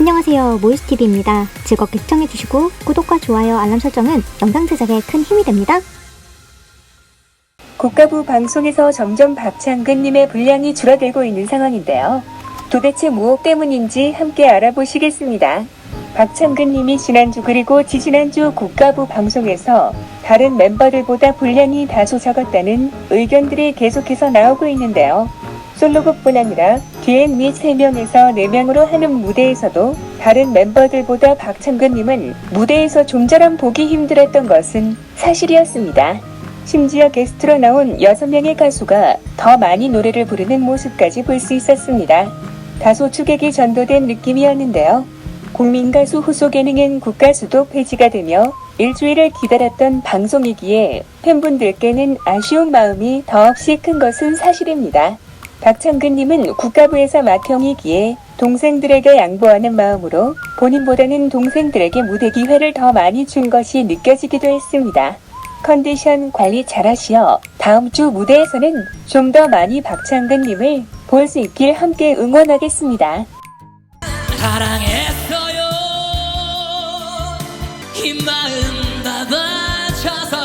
안녕하세요. 모이스TV입니다. 즐겁게 시청해주시고 구독과 좋아요, 알람 설정은 영상 제작에 큰 힘이 됩니다. 국가부 방송에서 점점 박창근님의 분량이 줄어들고 있는 상황인데요. 도대체 무엇 때문인지 함께 알아보시겠습니다. 박창근님이 지난주 그리고 지지난주 국가부 방송에서 다른 멤버들보다 분량이 다소 적었다는 의견들이 계속해서 나오고 있는데요. 솔로곡뿐 아니라 뒤엔 미 3명에서 4명으로 하는 무대에서도 다른 멤버들보다 박창근님은 무대에서 좀처럼 보기 힘들었던 것은 사실이었습니다. 심지어 게스트로 나온 6명의 가수가 더 많이 노래를 부르는 모습까지 볼 수 있었습니다. 다소 추객이 전도된 느낌이었는데요. 국민가수 후속 예능인 국가수도 폐지가 되며 일주일을 기다렸던 방송이기에 팬분들께는 아쉬운 마음이 더없이 큰 것은 사실입니다. 박창근님은 국가부에서 맏형이기에 동생들에게 양보하는 마음으로 본인보다는 동생들에게 무대 기회를 더 많이 준 것이 느껴지기도 했습니다. 컨디션 관리 잘하시어 다음 주 무대에서는 좀 더 많이 박창근님을 볼 수 있길 함께 응원하겠습니다. 사랑했어요 이 마음 다 바쳐서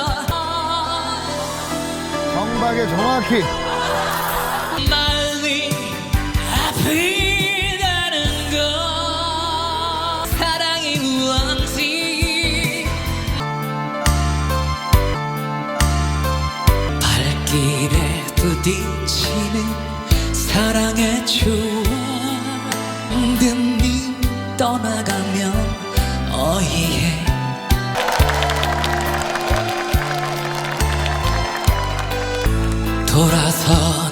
정박에 정확히 아프다는 거 사랑이 무언지. 발길에 부딪히는 사랑의 추억. 든니 떠나가면 어이해. 돌아서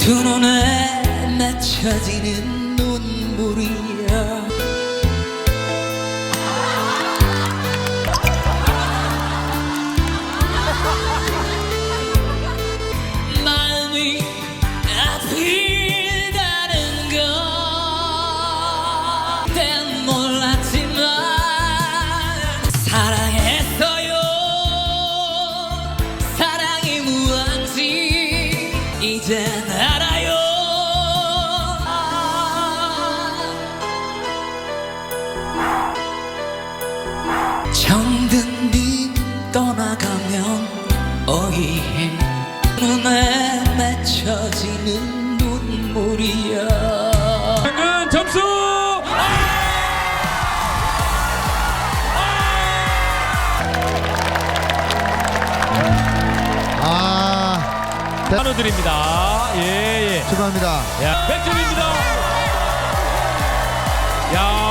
두 눈에 맺혀지는 눈물이야 마음이 아프다는 건땐 몰랐지만 사랑했어요. 사랑이 무언지 이젠 알 나가면 어이해 눈에 맺혀지는 눈물이야 은 점수 아 대- 한우 드립니다. 예, 축하합니다. 예. 야, 100점입니다. 야,